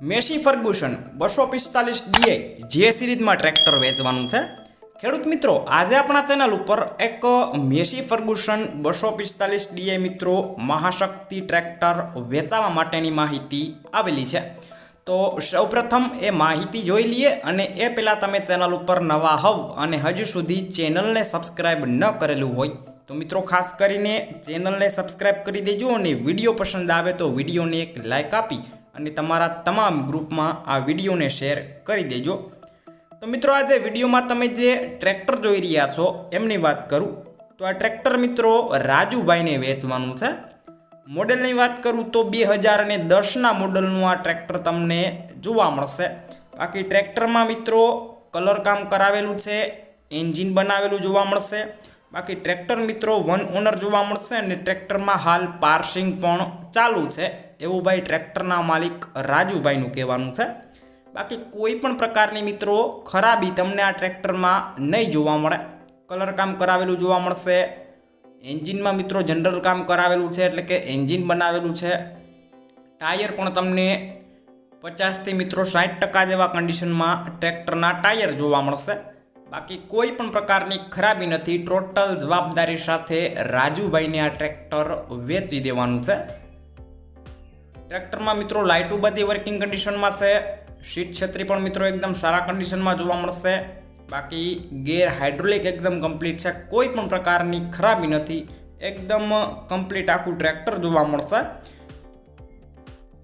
Massey Fergusson બસો પિસ્તાલીસ DA જે સિરીઝમાં ટ્રેક્ટર વેચવાનું છે. ખેડૂત મિત્રો, આજે આપણા ચેનલ ઉપર એક મેસી ફર્ગ્યુસન બસો પિસ્તાલીસ ડીએ મિત્રો મહાશક્તિ ટ્રેક્ટર વેચાવા માટેની માહિતી આવેલી છે. તો સૌપ્રથમ એ માહિતી જોઈ લઈએ અને એ પહેલાં તમે ચેનલ ઉપર નવા હોવ અને હજુ સુધી ચેનલને સબસ્ક્રાઈબ ન કરેલું હોય, તો મિત્રો ખાસ કરીને ચેનલને સબસ્ક્રાઈબ કરી દેજો અને વીડિયો પસંદ આવે તો વિડીયોને એક લાઇક આપી અને તમારા તમામ ગ્રુપમાં આ વિડીયોને શેર કરી દેજો. તો મિત્રો, આજે વિડીયોમાં તમે જે ટ્રેક્ટર જોઈ રહ્યા છો, એમની વાત કરું. તો આ ટ્રેક્ટર મિત્રો રાજુભાઈને વેચવાનું છે. મોડેલની વાત કરું તો બે હજાર અને દસના મોડલનું આ ટ્રેક્ટર તમને જોવા મળશે. બાકી ટ્રેક્ટરમાં મિત્રો કલર કામ કરાવેલું છે, એન્જિન બનાવેલું જોવા મળશે. બાકી ટ્રેક્ટર મિત્રો વન ઓનર જોવા મળશે અને ટ્રેક્ટરમાં હાલ પાર્સિંગ પણ ચાલુ છે. એવું ભાઈ ટ્રેક્ટરના માલિક રાજુભાઈનું કહેવાનું છે. બાકી કોઈ પણ પ્રકારની મિત્રો ખરાબી તમને આ ટ્રેક્ટરમાં નહીં જોવા મળે. કલર કામ કરાવેલું જોવા મળશે. એન્જિનમાં મિત્રો જનરલ કામ કરાવેલું છે એટલે કે એન્જિન બનાવેલું છે. ટાયર પણ તમને પચાસથી મિત્રો સાઠ ટકા જેવા કન્ડિશનમાં ટ્રેક્ટરના ટાયર જોવા મળશે. બાકી કોઈ પણ પ્રકારની ખરાબી નથી. ટોટલ જવાબદારી સાથે રાજુભાઈને આ ટ્રેક્ટર વેચી દેવાનું છે. ટ્રેક્ટરમાં મિત્રો લાઇટો બધી વર્કિંગ કન્ડિશનમાં છે. સીટ છત્રી પણ મિત્રો એકદમ સારા કન્ડિશનમાં જોવા મળશે. બાકી ગેર હાઇડ્રોલિક એકદમ કમ્પ્લીટ છે. કોઈ પણ પ્રકારની ખરાબી નથી. એકદમ કમ્પ્લીટ આખું ટ્રેક્ટર જોવા મળશે.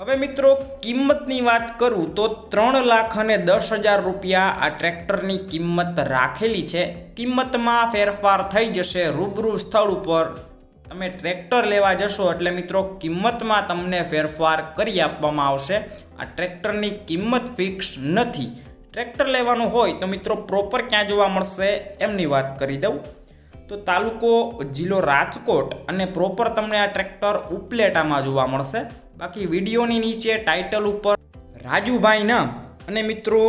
હવે મિત્રો કિંમતની વાત કરું તો ત્રણ લાખ અને દસ હજાર રૂપિયા આ ટ્રેક્ટરની કિંમત રાખેલી છે. કિંમતમાં ફેરફાર થઈ જશે રૂબરૂ સ્થળ ઉપર. તમે ટ્રેક્ટર લેવા જશો એટલે મિત્રો કિંમતમાં તમને ફેરફાર કરી આપવામાં આવશે. આ ટ્રેક્ટરની કિંમત ફિક્સ નથી. ટ્રેક્ટર લેવાનું હોય તો મિત્રો પ્રોપર ક્યાં જોવા મળશે એમની વાત કરી દઉં. તો તાલુકો જિલ્લો રાજકોટ અને પ્રોપર તમને આ ટ્રેક્ટર ઉપલેટામાં જોવા મળશે. બાકી વિડીયોની નીચે ટાઇટલ ઉપર રાજુભાઈ નામ અને મિત્રો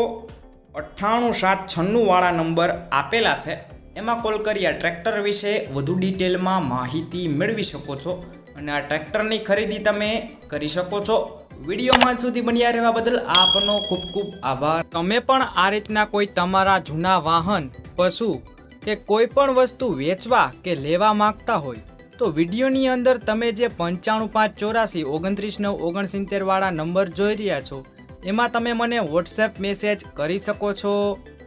અઠ્ઠાણું સાત છન્નુંવાળા નંબર આપેલા છે. એમાં કોલ કરી ટ્રેક્ટર વિશે વધુ ડિટેલમાં માહિતી મેળવી શકો છો અને આ ટ્રેક્ટરની ખરીદી તમે કરી શકો છો. વિડીયોમાં સુધી બન્યા રહેવા બદલ આપનો ખૂબ ખૂબ આભાર. તમે પણ આ રીતના કોઈ તમારા જૂના વાહન, પશુ કે કોઈ પણ વસ્તુ વેચવા કે લેવા માંગતા હોય, તો વિડીયોની અંદર તમે જે પંચાણું પાંચ ચોરાસી ઓગણત્રીસ નવ ઓગણસિત્તેરવાળા નંબર જોઈ રહ્યા છો, એમાં તમે મને વોટ્સએપ મેસેજ કરી શકો છો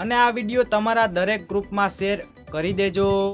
અને આ વીડિયો તમારા દરેક ગ્રુપમાં શેર કરી દેજો.